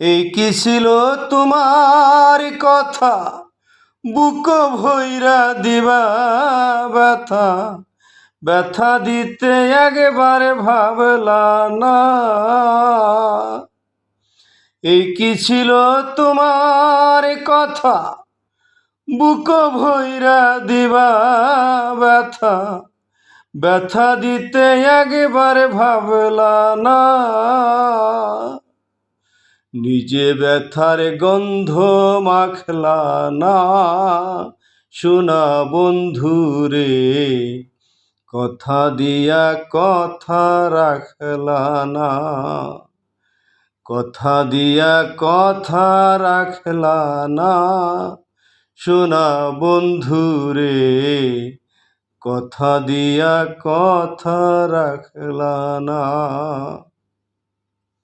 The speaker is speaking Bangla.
এই কি ছিল তোমার কথা? বুক ভৈরা দিবা ব্যথা। ব্যথা দিতে একবারে ভাবলা না। এই কি ছিল তোমার কথা? বুক ভৈরা দিবা ব্যথা। ব্যথা দিতে একবারে ভাবলা না। নিজে ব্যথার গন্ধ মাখলা না। শোনা বন্ধু রে কথা দিয়া কথা রাখলা না। কথা দিয়া কথা রাখলা না। শোনা বন্ধু রে কথা দিয়া কথা রাখলা না।